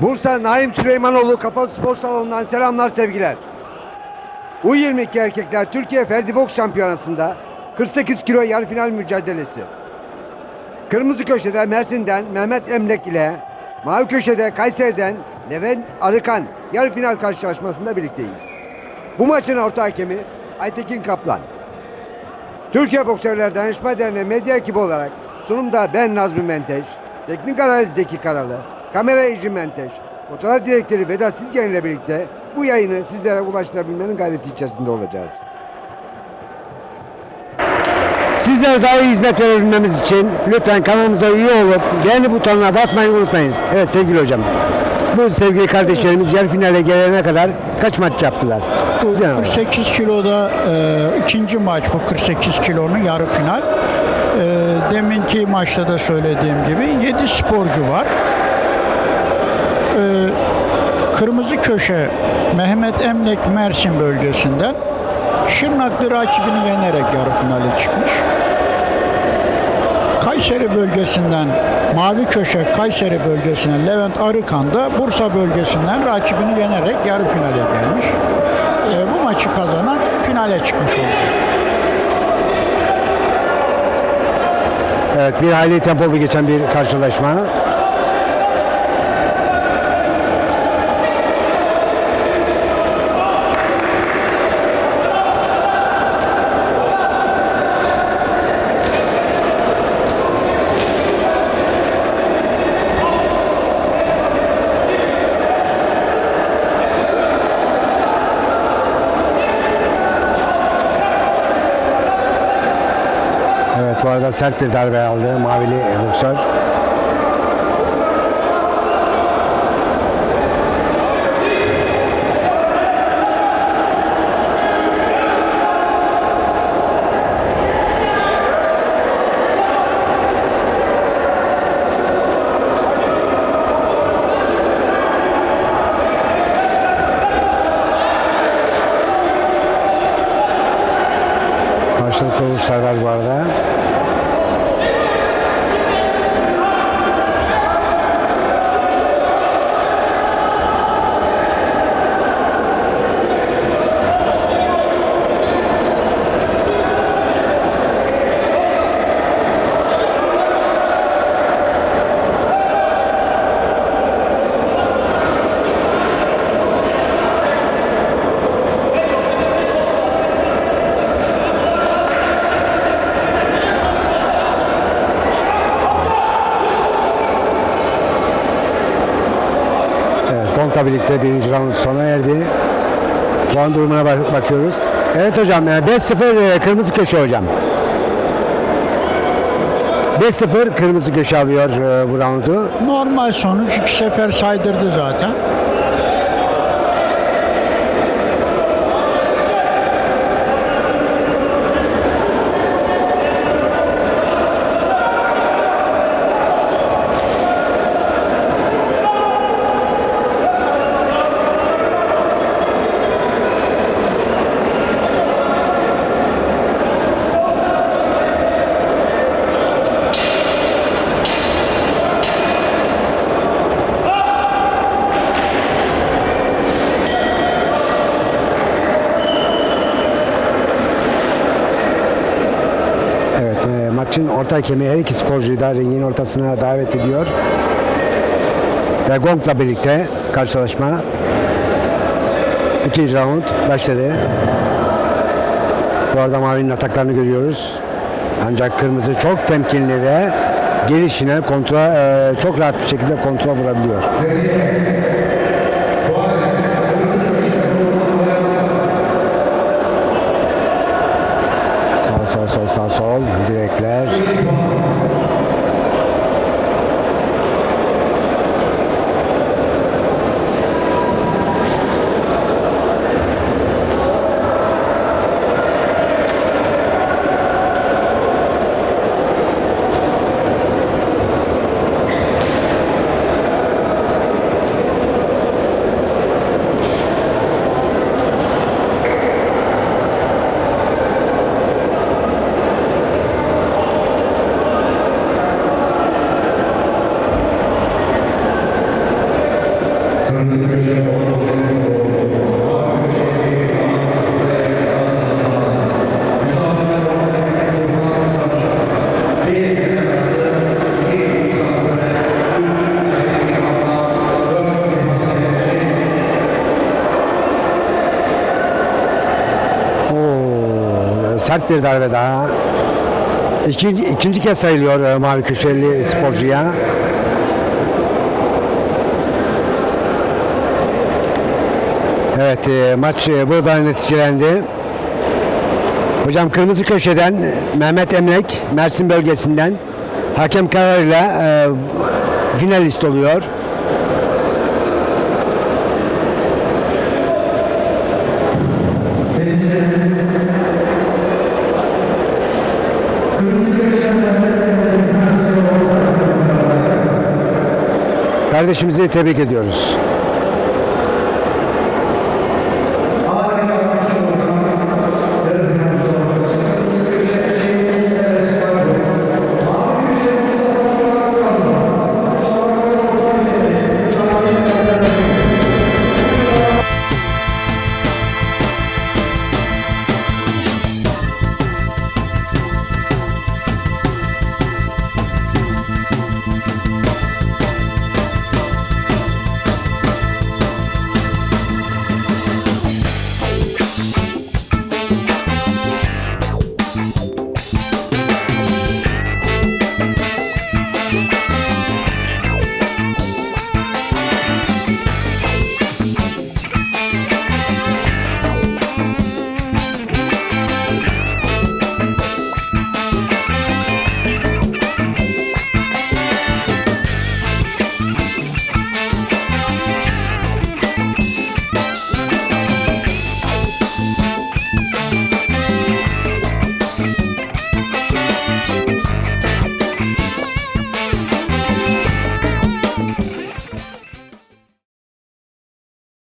Bursa Naim Süleymanoğlu Kapalı Spor Salonu'ndan selamlar sevgiler. U22 erkekler Türkiye Ferdi Boks Şampiyonası'nda 48 kilo yarı final mücadelesi. Kırmızı köşede Mersin'den Mehmet Emlek ile Mavi köşede Kayseri'den Levent Arıkan yarı final karşılaşmasında birlikteyiz. Bu maçın orta hakemi Aytekin Kaplan. Türkiye Boksörler Danışma Derneği medya ekibi olarak sunumda ben Nazmi Menteş, teknik analiz Zeki Karalı, kamera Ecrin Menteş, fotoğraf direktörü Vedat Sizgen ile birlikte bu yayını sizlere ulaştırabilmenin gayreti içerisinde olacağız. Sizlere daha iyi hizmet verebilmemiz için lütfen kanalımıza üye olup beğeni butonuna basmayı unutmayınız. Evet sevgili hocam. Bu sevgili kardeşlerimiz yarı finale gelene kadar kaç maç yaptılar? Sizden alalım. 48 kiloda e, ikinci maç bu 48 kilonun yarı final. E, deminki maçta da söylediğim gibi 7 sporcu var. E, kırmızı köşe Mehmet Emlek Mersin bölgesinden Şırnaklı rakibini yenerek yarı finale çıkmış. Kayseri bölgesinden Mavi Köşe Kayseri bölgesinden Levent Arıkan da Bursa bölgesinden rakibini yenerek yarı finale gelmiş. Ee, bu maçı kazanan finale çıkmış oldu. Evet bir hayli tempolu geçen bir karşılaşma. Arada sert bir darbe aldı mavili boksör. Karşılıklı vuruşlar var bu arada. Evet, Kont'la birlikte birinci round sona erdi. Puan durumuna bak- bakıyoruz. Evet hocam, e, 5-0 e, kırmızı köşe hocam. 5-0 kırmızı köşe alıyor e, bu roundu. Normal sonuç iki sefer saydırdı zaten. Evet, e, maçın orta hakemi her iki sporcuyu da ringin ortasına davet ediyor. Ve Gong'la birlikte karşılaşma ikinci round başladı. Bu arada Mavi'nin ataklarını görüyoruz. Ancak kırmızı çok temkinli ve gelişine kontrol e, çok rahat bir şekilde kontrol vurabiliyor. Sol sol sol sağ sol direkler. Sert bir darbe daha. İkinci, ikinci kez sayılıyor e, mavi köşeli sporcuya. Evet e, maç e, burada neticelendi. Hocam kırmızı köşeden Mehmet Emlek Mersin bölgesinden hakem kararıyla e, finalist oluyor. Kardeşimizi tebrik ediyoruz.